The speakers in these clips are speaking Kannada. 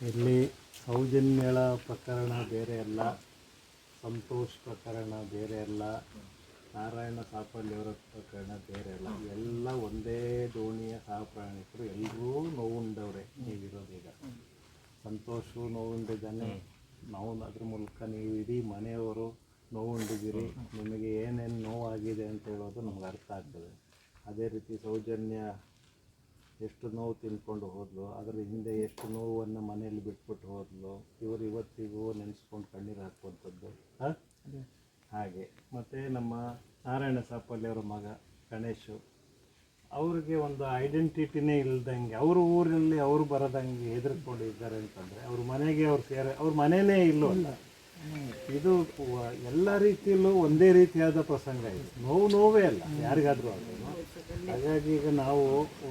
ಇಲ್ಲಿ ಸೌಜನ್ಯಳ ಪ್ರಕರಣ ಬೇರೆ ಅಲ್ಲ ಸಂತೋಷ್ ಪ್ರಕರಣ ಬೇರೆ ಅಲ್ಲ ನಾರಾಯಣ ಸಾಪಳ್ಳಿಯವರ ಪ್ರಕರಣ ಬೇರೆ ಅಲ್ಲ. ಎಲ್ಲ ಒಂದೇ ದೋಣಿಯ ಸಹಪ್ರಯಾಣಿಕರು ಎಲ್ಲರೂ ನೋವುಂಡವ್ರೆ ನೀವಿರೋದೀಗ ಸಂತೋಷು ನೋವುಂಡಿದ್ದಾನೆ. ನಾವು ಅದ್ರ ಮೂಲಕ ನೀವು ಇಡೀ ಮನೆಯವರು ನೋವುಂಡಿದ್ದೀರಿ. ನಿಮಗೆ ಏನೇನು ನೋವಾಗಿದೆ ಅಂತ ಹೇಳೋದು ನಮ್ಗೆ ಅರ್ಥ ಆಗ್ತದೆ. ಅದೇ ರೀತಿ ಸೌಜನ್ಯ ಎಷ್ಟು ನೋವು ತಿಳ್ಕೊಂಡು ಹೋದ್ಲು ಅದರ ಹಿಂದೆ ಎಷ್ಟು ನೋವನ್ನು ಮನೆಯಲ್ಲಿ ಬಿಟ್ಬಿಟ್ಟು ಹೋದ್ಲು ಇವರು ಇವತ್ತಿಗೂ ನೆನೆಸ್ಕೊಂಡು ಕಣ್ಣೀರು ಹಾಕುವಂಥದ್ದು ಹಾಂ? ಹಾಗೆ. ಮತ್ತು ನಮ್ಮ ನಾರಾಯಣ ಸಾಪಲ್ಲಿ ಅವರ ಮಗ ಗಣೇಶು ಅವ್ರಿಗೆ ಒಂದು ಐಡೆಂಟಿಟಿನೇ ಇಲ್ದಂಗೆ ಅವ್ರ ಊರಲ್ಲಿ ಅವರು ಬರದಂಗೆ ಹೆದರ್ಕೊಂಡಿದ್ದಾರೆ ಅಂತಂದರೆ ಅವ್ರ ಮನೆಗೆ ಅವ್ರು ಸೇರ ಅವ್ರ ಮನೇನೇ ಇಲ್ಲವಲ್ಲ ಇದು ಎಲ್ಲ ರೀತಿಯಲ್ಲೂ ಒಂದೇ ರೀತಿಯಾದ ಪ್ರಸಂಗ ಇದೆ. ನೋವು ನೋವೇ ಅಲ್ಲ, ಯಾರಿಗಾದ್ರೂ ಆದ್ರೂ ಹಾಗಾಗಿ ಈಗ ನಾವು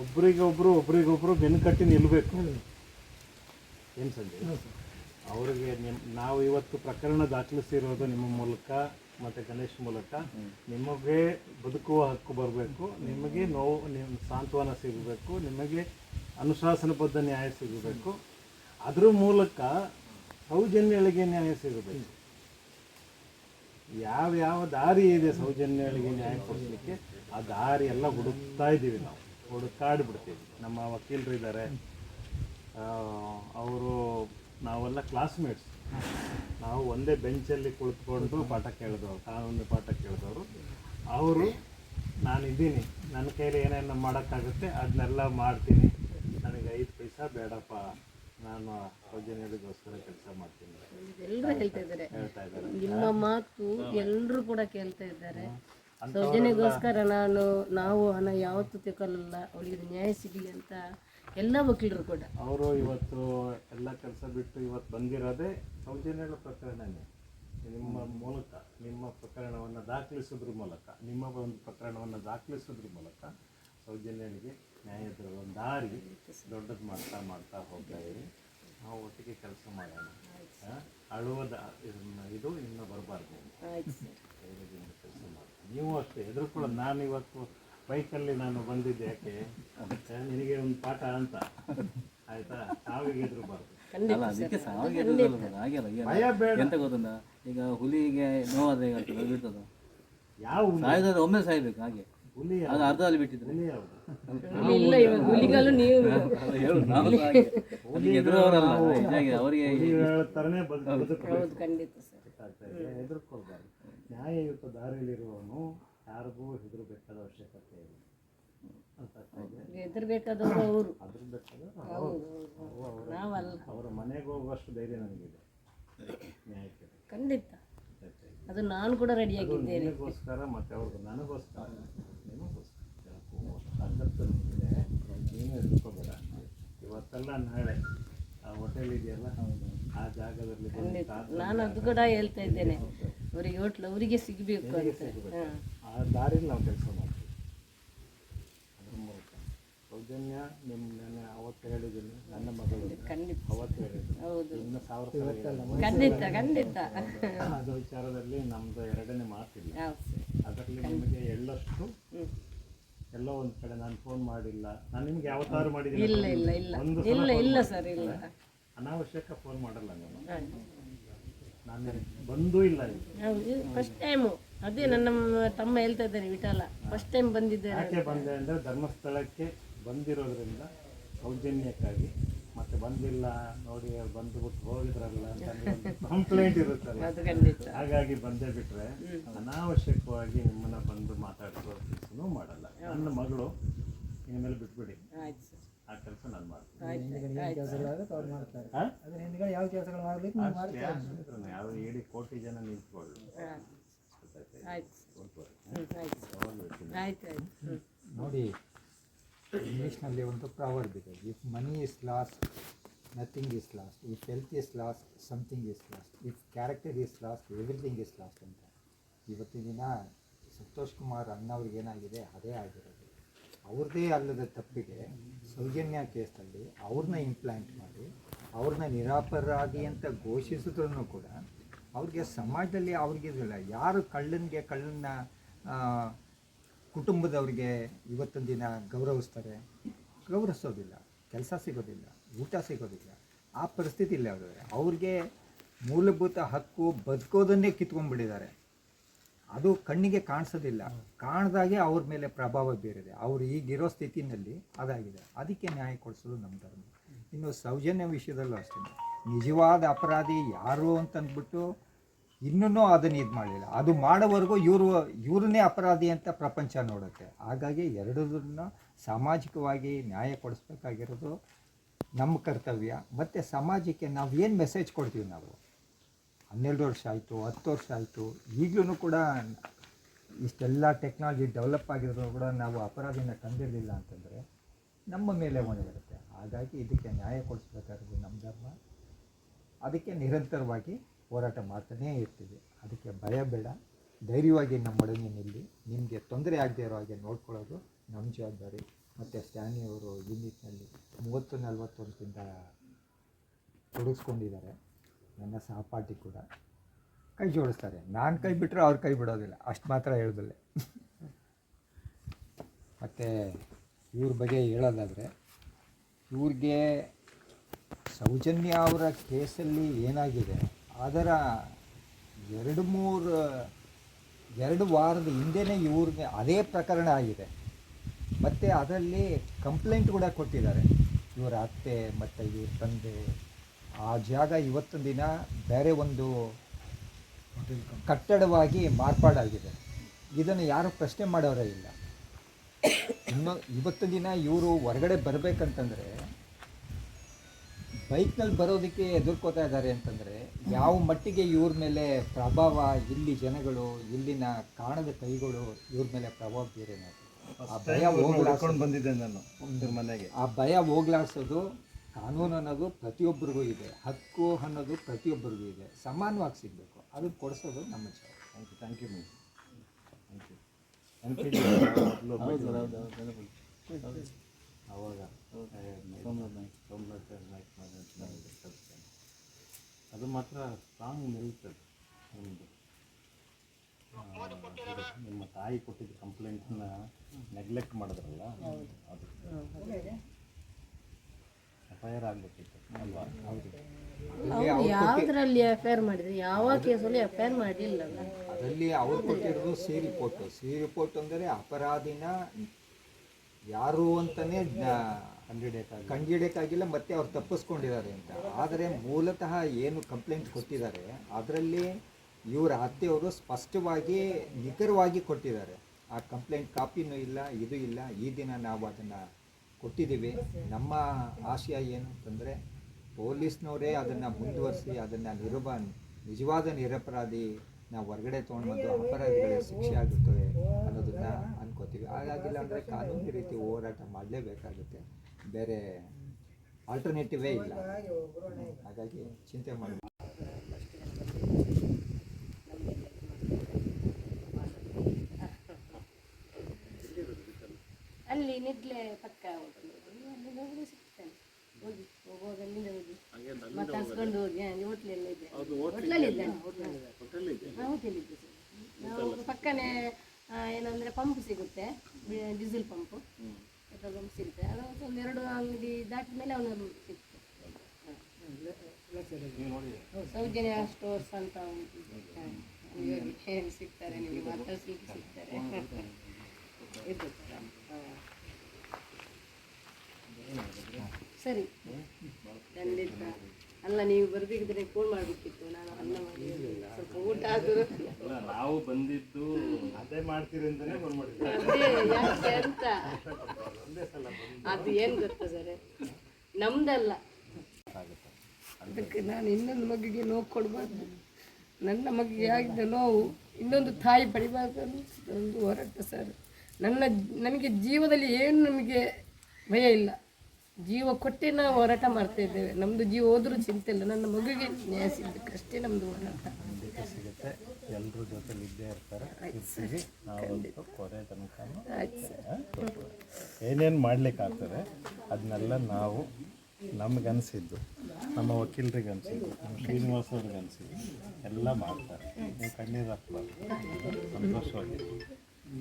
ಒಬ್ರಿಗೊಬ್ರು ಒಬ್ರಿಗೊಬ್ರು ಬೆನ್ಕಟ್ಟಿ ನಿಲ್ಲಬೇಕು ಏನು ಸಂಜೆ? ಅವರಿಗೆ ನಿಮ್ ನಾವು ಇವತ್ತು ಪ್ರಕರಣ ದಾಖಲಿಸಿರೋದು ನಿಮ್ಮ ಮೂಲಕ ಮತ್ತು ಗಣೇಶ್ ಮೂಲಕ. ನಿಮಗೆ ಬದುಕುವ ಹಕ್ಕು ಬರಬೇಕು. ನಿಮಗೆ ನೋವು ನಿಮ್ಮ ಸಾಂತ್ವನ ಸಿಗಬೇಕು. ನಿಮಗೆ ಅನುಶಾಸನಬದ್ಧ ನ್ಯಾಯ ಸಿಗಬೇಕು. ಅದ್ರ ಮೂಲಕ ಸೌಜನ್ಯಗಳಿಗೆ ನ್ಯಾಯ ಸಿಗಬೇಕು. ಯಾವ ಯಾವ ದಾರಿ ಇದೆ ಸೌಜನ್ಯಗಳಿಗೆ ನ್ಯಾಯ ಕೊಡಿಸ್ಲಿಕ್ಕೆ ಆ ದಾರಿ ಎಲ್ಲ ಹುಡುಕ್ತಾ ಇದ್ದೀವಿ ನಾವು. ಹುಡುಕಾಡ್ಬಿಡ್ತೀವಿ ನಮ್ಮ ವಕೀಲರು ಇದ್ದಾರೆ. ಅವರು ನಾವೆಲ್ಲ ಕ್ಲಾಸ್ಮೇಟ್ಸ್ ನಾವು ಒಂದೇ ಬೆಂಚಲ್ಲಿ ಕುಳಿತುಕೊಂಡು ಪಾಠ ಕೇಳಿದವರು ಕಾನೂನು ಪಾಠ ಕೇಳಿದವರು. ಅವರು, ನಾನಿದ್ದೀನಿ. ನನ್ನ ಕೈಲಿ ಏನೇನು ಮಾಡೋಕ್ಕಾಗುತ್ತೆ, ಅದನ್ನೆಲ್ಲ ಮಾಡ್ತೀನಿ. ನನಗೆ ಐದು ಪೈಸಾ ಬೇಡಪ್ಪ. ನಾನು ಸೌಜನ್ಯಗಳಿಗೋಸ್ಕರ ಕೆಲಸ ಮಾಡ್ತೀನಿ. ಎಲ್ಲರೂ ಹೇಳ್ತಾ ಇದ್ದಾರೆ ಹೇಳ್ತಾ ಇದ್ದಾರೆ ನಿಮ್ಮ ಮಾತು ಎಲ್ಲರೂ ಕೂಡ ಕೇಳ್ತಾ ಇದ್ದಾರೆ. ಸೌಜನ್ಯಗೋಸ್ಕರ ನಾನು ನಾವು ಹಣ ಯಾವತ್ತೂ ತಿಳ್ಕೊಳ್ಳಲ್ಲ ಅವಳಿಗೆ ನ್ಯಾಯ ಸಿಗಲಿ ಅಂತ ಎಲ್ಲ ವಕೀಲರು ಕೂಡ. ಅವರು ಇವತ್ತು ಎಲ್ಲ ಕೆಲಸ ಬಿಟ್ಟು ಇವತ್ತು ಬಂದಿರೋದೇ ಸೌಜನ್ಯಗಳ ಪ್ರಕರಣನೇ. ನಿಮ್ಮ ಮೂಲಕ ನಿಮ್ಮ ಪ್ರಕರಣವನ್ನು ದಾಖಲಿಸೋದ್ರ ಮೂಲಕ ನಿಮ್ಮ ಒಂದು ಪ್ರಕರಣವನ್ನು ದಾಖಲಿಸೋದ್ರ ಮೂಲಕ ಸೌಜನ್ಯನಿಗೆ ನ್ಯಾಯದ ಒಂದು ದಾರಿ ದೊಡ್ಡದು ಮಾಡ್ತಾ ಮಾಡ್ತಾ ಹೋಗ್ತಾ ಇರಿ. ನಾವು ಒಟ್ಟಿಗೆ ಕೆಲಸ ಮಾಡೋಣ? ಅಳುವದ ಇದು ಇನ್ನು ಬರಬಾರ್ದು ಧೈರ್ಯದಿಂದ ಕೆಲಸ ಮಾಡಿ. ನೀವು ಅಷ್ಟೇ ಹೆದರ್ಕೊಳ್ಳೋದು ನಾನು ಇವತ್ತು ಬೈಕಲ್ಲಿ ನಾನು ಬಂದಿದ್ದೆ ಯಾಕೆ? ನಿನಗೆ ಒಂದು ಪಾಠ ಅಂತ. ಆಯ್ತಾ? ಸಾವಿಗೆ ಹೆದರಬಾರ್ದು ಅಲ್ಲ ಅದಕ್ಕೆ ಸಾವಿಗೆ ಹಾಗೆಲ್ಲ ಈಗ ಭಯ ಬೇಡ. ಎಂತ ಈಗ ಹುಲಿಗೆ ನೋವಾದ್ರೆ ಬಿಡ್ತದ? ಯಾವ ಹುಲಿ? ಸಾಯೋದಾದ್ರೆ ಒಮ್ಮೆ ಸಾಯ್ಬೇಕು ಹಾಗೆ? ಅದು ಅರ್ಧದಲ್ಲಿ ಬಿಟ್ಟಿದ್ರೆ. ಹುಲಿ ಯಾವುದು? ಇಲ್ಲ ಇವಾಗ ಹುಲಿಗಲ್ಲು ನೀವು ಅದು ಹೇಳು ನಾವು ಸಹ ಹಾಗೆ. ಅದಕ್ಕೆ ಎದುರವರಲ್ಲ ಹೀಗಾಗಿ ಅವರಿಗೆ ಹುಲಿ ಹೇಳ್ತಾರನೇ ಹೌದು. ಖಂಡಿತ ಸರ್. ಗೊತ್ತಾಗ್ತಾ ಇದೆ. ಹೆದರ್ಕೊಳ್ಬಾರ್ದು ನ್ಯಾಯಯುತ ದಾರಿಯಲ್ಲಿರುವವನು ಯಾರಿಗೂ ಹೆದರಬೇಕಾದ ಅವಶ್ಯಕತೆ ಇಲ್ಲ. ಅಂತ ಹೆದರ್ಬೇಕಾದವರು ಅವರು. ಅದ್ರ ಹೌದು ಹೌದು. ನಾವಲ್ಲ. ಅವರ ಮನೆಗೆ ಹೋಗುವಷ್ಟು ಧೈರ್ಯ ನನಗಿದೆ. ನ್ಯಾಯಕ್ಕೆ. ಖಂಡಿತ. ಅದು ನಾನು ಕೂಡ ರೆಡಿಯಾಗಿದ್ದೇನೆ ನಿನಗೋಸ್ಕರ ಮತ್ತೆ ಅವ್ರಿಗೆ ನನಗೋಸ್ಕರ. ತಾಕತ್ತು ನಿನಗಿದೆ ನೀನು ಹೆದರ್ಕೋಬೇಡ ಇವತ್ತೆಲ್ಲ ನಾಳೆ ಆ ಹೋಟೆಲ್ ಇದೆಯಲ್ಲ ಆ ಜಾಗದಲ್ಲಿ ನಾನು ಅದು ಕೂಡ ಹೇಳ್ತಾ ಇದ್ದೇನೆ. ಅವರಿಗೆ ಹೋಟ್ಲು ಅವರಿಗೆ ಸಿಗಬೇಕು ಅಂತ. ಆ ದಾರಿಲಿ ನಾವು ಕೆಲಸ ಮಾಡ್ತೀವಿ ಅದ್ರ ಮೂಲಕ ಸೌಜನ್ಯ ನಿಮ್ಮ ನಾನು ಅವತ್ತು ಹೇಳಿದ್ದೀನಿ ನನ್ನ ಮಗಳು ಖಂಡಿತ. ಅವತ್ತು ಹೌದು. ಇನ್ನು ಸಾವಿರ ಸಲ ಖಂಡಿತ ಖಂಡಿತ. ಅದು ವಿಚಾರದಲ್ಲಿ ನಮ್ಮದು ಎರಡನೇ ಮಾತಿಲ್ಲ ಅದರಲ್ಲಿ ನಿಮಗೆ ಎಳ್ಳಷ್ಟು ಎಲ್ಲೋ ಒಂದು ಕಡೆ ನಾನು ಫೋನ್ ಮಾಡಿಲ್ಲ. ನಾನು ನಿಮ್ಗೆ ಯಾವತ್ತಾರು ಮಾಡಿದ್ದೀನಿ ಇಲ್ಲ ಇಲ್ಲ ಇಲ್ಲ. ಇಲ್ಲ ಇಲ್ಲ ಸರ್ ಇಲ್ಲ. ಅನಾವಶ್ಯಕ ಫೋನ್ ಮಾಡಲ್ಲ ನಾನು. ನಾನು ಬಂದೂ ಇಲ್ಲ ಇಲ್ಲಿ ಫಸ್ಟ್ ಟೈಮು ಅದೇ ನನ್ನ ಮ- ತಮ್ಮ ಹೇಳ್ತಾ ಇದ್ದಾನೆ ವಿಠಲ. ಫಸ್ಟ್ ಟೈಮ್ ಬಂದಿದ್ದೆ ಯಾಕೆ ಬಂದೆ ಅಂದರೆ ಧರ್ಮಸ್ಥಳಕ್ಕೆ ಬಂದಿರೋದ್ರಿಂದ ಸೌಜನ್ಯಕ್ಕಾಗಿ ಮತ್ತೆ ಬಂದಿಲ್ಲ ನೋಡಿ ಅವ್ರು ಬಂದುಬಿಟ್ಟು ಹೋಗಿದ್ರಲ್ಲ ಅಂತ ಕಂಪ್ಲೇಂಟ್ ಇರುತ್ತಲ್ಲ. ಹಾಗಾಗಿ ಬಂದೇ ಬಿಟ್ರೆ ಅನಾವಶ್ಯಕವಾಗಿ ನಿಮ್ಮನ್ನ ಬಂದು ಮಾತಾಡಿಸೋದು ಮಾಡಲ್ಲ. ನನ್ನ ಮಗಳು ಇನ್ಮೇಲೆ ಬಿಟ್ಬಿಡಿ. ಆಯ್ತು ಸರ್. ಆ ಕೆಲಸ ನಾನು ಮಾಡ್ತೀನಿ? ಯಾವ ಕೆಲಸಗಳು ಯಾವ ಹೇಳಿ ಕೋಟಿ ಜನ ನಿಂತ್ಕೊಳ್ಳಿ ನೋಡಿ ಇಂಗ್ಲೀಷ್ನಲ್ಲಿ ಒಂದು ಪ್ರಾವರ್ಬ್ ಇದೆ. If money is lost nothing is lost if health is lost something is lost if character is lost everything is lost ಅಂತ. ಇವತ್ತಿನ ದಿನ ಸಂತೋಷ್ ಕುಮಾರ್ ಅಣ್ಣವ್ರಿಗೆ ಏನಾಗಿದೆ? ಅದೇ ಆಗಿರೋದು. ಅವ್ರದ್ದೇ ಅಲ್ಲದ ತಪ್ಪಿಗೆ ಸೌಜನ್ಯ ಕೇಸಲ್ಲಿ ಅವ್ರನ್ನ ಇಂಪ್ಲಾಂಟ್ ಮಾಡಿ, ಅವ್ರನ್ನ ನಿರಾಪರಾಧಿ ಅಂತ ಘೋಷಿಸಿದ್ರು ಕೂಡ ಅವ್ರಿಗೆ ಸಮಾಜದಲ್ಲಿ ಅವ್ರಿಗೆ ಇದಿಲ್ಲ ಯಾರು ಕಳ್ಳನಿಗೆ ಕಳ್ಳನ್ನ ಕುಟುಂಬದವ್ರಿಗೆ ಇವತ್ತೊಂದು ದಿನ ಗೌರವಿಸ್ತಾರೆ. ಗೌರವಿಸೋದಿಲ್ಲ. ಕೆಲಸ ಸಿಗೋದಿಲ್ಲ. ಊಟ ಸಿಗೋದಿಲ್ಲ. ಆ ಪರಿಸ್ಥಿತಿಯಲ್ಲಿ ಅವರು ಅವ್ರಿಗೆ ಮೂಲಭೂತ ಹಕ್ಕು ಬದುಕೋದನ್ನೇ ಕಿತ್ಕೊಂಡ್ಬಿಟ್ಟಿದ್ದಾರೆ. ಅದು ಕಣ್ಣಿಗೆ ಕಾಣಿಸೋದಿಲ್ಲ. ಕಾಣ್ದಾಗೆ ಅವ್ರ ಮೇಲೆ ಪ್ರಭಾವ ಬೀರಿದೆ. ಅವ್ರು ಈಗಿರೋ ಸ್ಥಿತಿನಲ್ಲಿ ಅದಾಗಿದೆ. ಅದಕ್ಕೆ ನ್ಯಾಯ ಕೊಡಿಸೋದು ನಮ್ಮ ಧರ್ಮ. ಇನ್ನು ಸೌಜನ್ಯ ವಿಷಯದಲ್ಲೂ ಅಷ್ಟೇ. ನಿಜವಾದ ಅಪರಾಧಿ ಯಾರು ಅಂತಂದ್ಬಿಟ್ಟು ಇನ್ನೂ ಅದನ್ನ ಇದು ಮಾಡಲಿಲ್ಲ. ಅದು ಮಾಡೋವರೆಗೂ ಇವರು, ಇವ್ರನ್ನೇ ಅಪರಾಧಿ ಅಂತ ಪ್ರಪಂಚ ನೋಡುತ್ತೆ. ಹಾಗಾಗಿ ಎರಡದನ್ನ ಸಾಮಾಜಿಕವಾಗಿ ನ್ಯಾಯ ಕೊಡಿಸ್ಬೇಕಾಗಿರೋದು ನಮ್ಮ ಕರ್ತವ್ಯ. ಮತ್ತು ಸಮಾಜಕ್ಕೆ ನಾವು ಏನು ಮೆಸೇಜ್ ಕೊಡ್ತೀವಿ ನಾವು? ಹನ್ನೆರಡು ವರ್ಷ ಆಯಿತು, ಹತ್ತು ವರ್ಷ ಆಯಿತು ಈಗಲೂ ಕೂಡ ಇಷ್ಟೆಲ್ಲ ಟೆಕ್ನಾಲಜಿ ಡೆವಲಪ್ ಆಗಿರೋದು ಕೂಡ ನಾವು ಅಪರಾಧಿನ ತಂದಿರಲಿಲ್ಲ ಅಂತಂದರೆ ನಮ್ಮ ಮೇಲೆ ಹೊಣೆ ಬರುತ್ತೆ. ಹಾಗಾಗಿ ಇದಕ್ಕೆ ನ್ಯಾಯ ಕೊಡಿಸ್ಬೇಕಾಗಿರೋದು ನಮ್ಮ ಧರ್ಮ. ಅದಕ್ಕೆ ನಿರಂತರವಾಗಿ ಹೋರಾಟ ಮಾಡ್ತಾನೇ ಇರ್ತೀವಿ. ಅದಕ್ಕೆ ಭಯ ಬೇಡ. ಧೈರ್ಯವಾಗಿ ನಮ್ಮೊಡನೆ ನಿಲ್ಲಿ. ನಿಮಗೆ ತೊಂದರೆ ಆಗದೆ ಇರೋ ಹಾಗೆ ನೋಡ್ಕೊಳ್ಳೋದು ನಮ್ಮ ಜವಾಬ್ದಾರಿ. ಮತ್ತು ಸ್ಟ್ಯಾನಿಯವರು ಈ ನಿಟ್ಟಿನಲ್ಲಿ ಮೂವತ್ತು ನಲ್ವತ್ತು ವರ್ಷದಿಂದ ತೊಡಗಿಸ್ಕೊಂಡಿದ್ದಾರೆ. ನನ್ನ ಸಹಪಾಠಿ ಕೂಡ ಕೈ ಜೋಡಿಸ್ತಾರೆ. ನಾನು ಕೈ ಬಿಟ್ಟರೆ ಅವ್ರ ಕೈ ಬಿಡೋದಿಲ್ಲ. ಅಷ್ಟು ಮಾತ್ರ ಹೇಳ್ಬಲ್ಲೆ. ಮತ್ತು ಇವ್ರ ಬಗ್ಗೆ ಹೇಳೋದಾದರೆ, ಇವ್ರಿಗೆ ಸೌಜನ್ಯ ಅವರ ಕೇಸಲ್ಲಿ ಏನಾಗಿದೆ? ಅದರ ಎರಡು ಮೂರು, ಎರಡು ವಾರದ ಹಿಂದೆನೇ ಇವ್ರಿಗೆ ಅದೇ ಪ್ರಕರಣ ಆಗಿದೆ. ಮತ್ತು ಅದರಲ್ಲಿ ಕಂಪ್ಲೇಂಟ್ ಕೂಡ ಕೊಟ್ಟಿದ್ದಾರೆ. ಇವರ ಅತ್ತೆ ಮತ್ತು ಇವ್ರ ತಂದೆ, ಆ ಜಾಗ ಇವತ್ತಿನ ದಿನ ಬೇರೆ ಒಂದು ಕಟ್ಟಡವಾಗಿ ಮಾರ್ಪಾಡಾಗಿದೆ. ಇದನ್ನು ಯಾರು ಪ್ರಶ್ನೆ ಮಾಡೋರೇ ಇಲ್ಲ. ಇನ್ನು ಇವತ್ತು ದಿನ ಇವರು ಹೊರಗಡೆ ಬರಬೇಕಂತಂದರೆ ಬೈಕ್ನಲ್ಲಿ ಬರೋದಕ್ಕೆ ಎದುರ್ಕೋತಾ ಇದ್ದಾರೆ ಅಂತಂದರೆ ಯಾವ ಮಟ್ಟಿಗೆ ಇವ್ರ ಮೇಲೆ ಪ್ರಭಾವ ಇಲ್ಲಿ ಜನಗಳು ಇಲ್ಲಿನ ಕಾಣದ ಕೈಗಳು ಇವ್ರ ಮೇಲೆ ಪ್ರಭಾವ ಬೀರೇನದು ಆ ಭಯ ಹೋಗ್ಲಾಡ್ಸೋದು ಹುಡ್ಕೊಂಡು ಬಂದಿದ್ದೆ ನಾನು ಮನೆಗೆ. ಆ ಭಯ ಹೋಗ್ಲಾಡ್ಸೋದು ಕಾನೂನು ಅನ್ನೋದು ಪ್ರತಿಯೊಬ್ಬರಿಗೂ ಇದೆ. ಹಕ್ಕು ಅನ್ನೋದು ಪ್ರತಿಯೊಬ್ಬರಿಗೂ ಇದೆ. ಸಮಾನವಾಗಿ ಸಿಗಬೇಕು. ಅದನ್ನು ಕೊಡಿಸೋದು ನಮ್ಮ thank you thank you thank you ಅವಾಗ ಸೋಮನಾಥ್ ನಾಯ್ಕ್ ಸೋಮನಾಥ್ ನಾಯ್ಕ್ ಮಾಡಿದ ಕಲಿಸ್ತೇನೆ ಅದು ಮಾತ್ರ ಸ್ಟ್ರಾಂಗ್ ನಿಲ್ತದೆ ನಿಮ್ಮದು ನಿಮ್ಮ ತಾಯಿ ಕೊಟ್ಟಿದ್ದ ಕಂಪ್ಲೇಂಟ್ನ ನೆಗ್ಲೆಕ್ಟ್ ಮಾಡಿದ್ರಲ್ಲ? ಅದು ಎಫ್ ಐ ಆರ್ ಆಗಬೇಕಿತ್ತು ಅಲ್ವಾ? ಹೌದು. ಅವ್ರು ಯಾವ್ದ್ರಲ್ಲಿ ಎಫ್ ಐ ಆರ್ ಮಾಡಿದ್ರು? ಯಾವ ಕೇಸಲ್ಲಿ ಎಫ್ ಐ ಆರ್ ಮಾಡಿಲ್ಲ ಅದರಲ್ಲಿ ಅವ್ರು ಕೊಟ್ಟಿರೋದು ಸಿ ರಿಪೋರ್ಟು ಸಿ ರಿಪೋರ್ಟ್ ಅಂದರೆ ಅಪರಾಧಿನ ಯಾರು ಅಂತಲೇ ಕಂಡಿಡಿಯಕ್ಕಾಗಿಲ್ಲ ಮತ್ತೆ ಅವ್ರು ತಪ್ಪಿಸ್ಕೊಂಡಿದ್ದಾರೆ ಅಂತ. ಆದರೆ ಮೂಲತಃ ಏನು ಕಂಪ್ಲೇಂಟ್ ಕೊಟ್ಟಿದ್ದಾರೆ, ಅದರಲ್ಲಿ ಇವರ ಅತ್ತೆಯವರು ಸ್ಪಷ್ಟವಾಗಿ ನಿಖರವಾಗಿ ಕೊಟ್ಟಿದ್ದಾರೆ. ಆ ಕಂಪ್ಲೇಂಟ್ ಕಾಪಿನೂ ಇಲ್ಲ, ಇದು ಇಲ್ಲ, ಈ ದಿನ ನಾವು ಅದನ್ನು ಕೊಟ್ಟಿದ್ದೀವಿ. ನಮ್ಮ ಆಶಯ ಏನು ಅಂತಂದರೆ, ಪೊಲೀಸ್ನವರೇ ಅದನ್ನು ಮುಂದುವರಿಸಿ, ಅದನ್ನು ನಿರುಬ ನಿಜವಾದ ನಿರಪರಾಧಿ ನಾವು ಹೊರಗಡೆ ತೊಗೊಂಡ್ಬಂದು ಅಪರಾಧಿಗಳ ಅಪರಾಧಿಗಳಿಗೆ ಶಿಕ್ಷೆ ಆಗುತ್ತದೆ ಅನ್ನೋದನ್ನ ಅನ್ಕೋತೀವಿ. ಹಾಗಾಗಿಲ್ಲ ಅಂದರೆ ಕಾನೂನು ರೀತಿ ಹೋರಾಟ ಮಾಡಲೇಬೇಕಾಗುತ್ತೆ. ಬೇರೆ ಆಲ್ಟರ್ನೇಟಿವೇ ಇಲ್ಲ. ಹಾಗಾಗಿ ಚಿಂತೆ ಮಾಡಿ ಅಲ್ಲಿ ನಿದ್ಲೆ ಪಕ್ಕ ಹೋಗಿ ಸಿಗ್ತಾನೆ. ಹೋಗಿ ಹೋಗುವಾಗ ಅಲ್ಲಿಂದ ಹೋಗಿ. ಹೋಗಿ ಅಲ್ಲಿ ಹೋಟ್ಲೆಲ್ಲ ಇದೆ ಹೋಟ್ಲಲ್ಲಿ ಇದ್ದಾನೆ ಹಾಂ ಇದೆ ಸರ್. ನಾವು ಪಕ್ಕನೇ ಏನಂದ್ರೆ ಪಂಪ್ ಸಿಗುತ್ತೆ ಡೀಸೆಲ್ ಪಂಪ್. ಪೆಟ್ರೋಲ್ ಪಂಪ್ ಸಿಗುತ್ತೆ. ಅದು ಒಂದು ಎರಡು ಅಂಗಡಿ ದಾಟಿದ ಮೇಲೆ ಅವನು ಸಿಗುತ್ತೆ ಸೌಜನ್ಯ ಸ್ಟೋರ್ಸ್ ಅಂತ ಹೇಳಿ ಸಿಗ್ತಾರೆ ನಿಮಗೆ ಮಾತಾಡ್ಸ್ಲಿಕ್ಕೆ ಸಿಗ್ತಾರೆ. ಹಾ. ಸರಿ. ಖಂಡಿತ. ಅಲ್ಲ ನೀವು ಬರ್ಬೇಕಿದ್ರೆ ಫೋನ್ ಮಾಡ್ಬೇಕಿತ್ತು. ನಾನು ಅನ್ನ ಮಾಡಿ ಸ್ವಲ್ಪ ಊಟ ಆದರೂ. ನಾವು ಬಂದಿದ್ದು ಅದೇ ಮಾಡ್ತೀರಿ ಫೋನ್ ಯಾಕೆ ಅಂತ. ಅದು ಏನು ಗೊತ್ತಾ ಸರ್? ನಮ್ದಲ್ಲ. ಅದಕ್ಕೆ ನಾನು ಇನ್ನೊಂದು ಮಗುಗೆ ನೋವು ಕೊಡಬಾರ್ದು. ನನ್ನ ಮಗುಗೆ ಆಗಿದ್ದ ನೋವು ಇನ್ನೊಂದು ತಾಯಿ ಪಡಿಬಾರ್ದು ಅನ್ನಿಸ್ತು ಒಂದು ಹೋರಾಟ ಸರ್. ನನ್ನ ನನಗೆ ಜೀವದಲ್ಲಿ ಏನು ನಮಗೆ ಭಯ ಇಲ್ಲ. ಜೀವ ಕೊಟ್ಟೆ ನಾವು ಹೋರಾಟ ಮಾಡ್ತಾ ಇದ್ದೇವೆ. ನಮ್ಮದು ಜೀವ ಹೋದ್ರೂ ಚಿಂತೆ ಇಲ್ಲ. ನನ್ನ ಮಗುಗೆ ನ್ಯಾಯ ನಮ್ದು ನಮ್ಮದು ಹೋರಾಟ. ಸಿಗುತ್ತೆ ಎಲ್ಲರೂ ಜೊತೆಲಿ ಇದ್ದೇ ಇರ್ತಾರೆ. ಇರ್ತೀವಿ ನಾವಂತೂ ಕೊನೆ ತನಕ ಏನೇನು ಮಾಡ್ಲಿಕ್ಕಾಗ್ತದೆ ಅದನ್ನೆಲ್ಲ ನಾವು ನಮಗನ್ಸಿದ್ದು ನಮ್ಮ ವಕೀಲರಿಗೆ ಅನಿಸಿದ್ದು ನಮ್ಮ ಶ್ರೀನಿವಾಸ ಅವ್ರಿಗೆ ಅನಿಸಿದ್ದು ಎಲ್ಲ ಮಾಡ್ತಾರೆ ನೀವು ಕಣ್ಣೀರು ಹಾಕ್ಬಾರ್ದು. ಸಂತೋಷವಾಗಿ.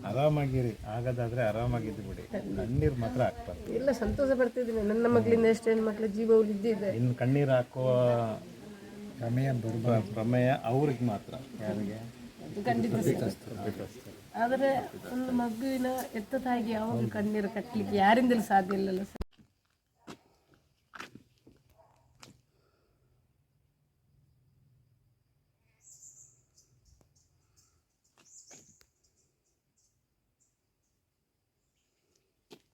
ಆರಾಮಾಗಿರಿ. ಆಗದಾದ್ರೆ ಆರಾಮಾಗಿದ್ದು ಬಿಡಿ ಕಣ್ಣೀರು ಮಾತ್ರ ಹಾಕ್ಬಾರ್ದು. ಇಲ್ಲ ಸಂತೋಷ ಪಡ್ತಿದ್ದೀನಿ. ನನ್ನ ಮಗಳಿಂದ ಎಷ್ಟು ಹೆಣ್ಮಕ್ಳ ಜೀವ ಉಳಿದಿದೆ. ಇನ್ನು ಕಣ್ಣೀರು ಹಾಕುವ ಪ್ರಮೇಯ ಬರು ಪ್ರ- ಪ್ರಮೇಯ ಅವ್ರಿಗೆ ಮಾತ್ರ. ಯಾರಿಗೆ? ಆದರೆ ಒಂದು ಮಗುವಿನ ಎತ್ತ ತಾಯಿಗೆ ಯಾವಾಗ ಕಣ್ಣೀರು ಕಟ್ಟಲಿಕ್ಕೆ ಯಾರಿಂದಲೂ ಸಾಧ್ಯ ಇಲ್ಲಲ್ಲ ಸರ್.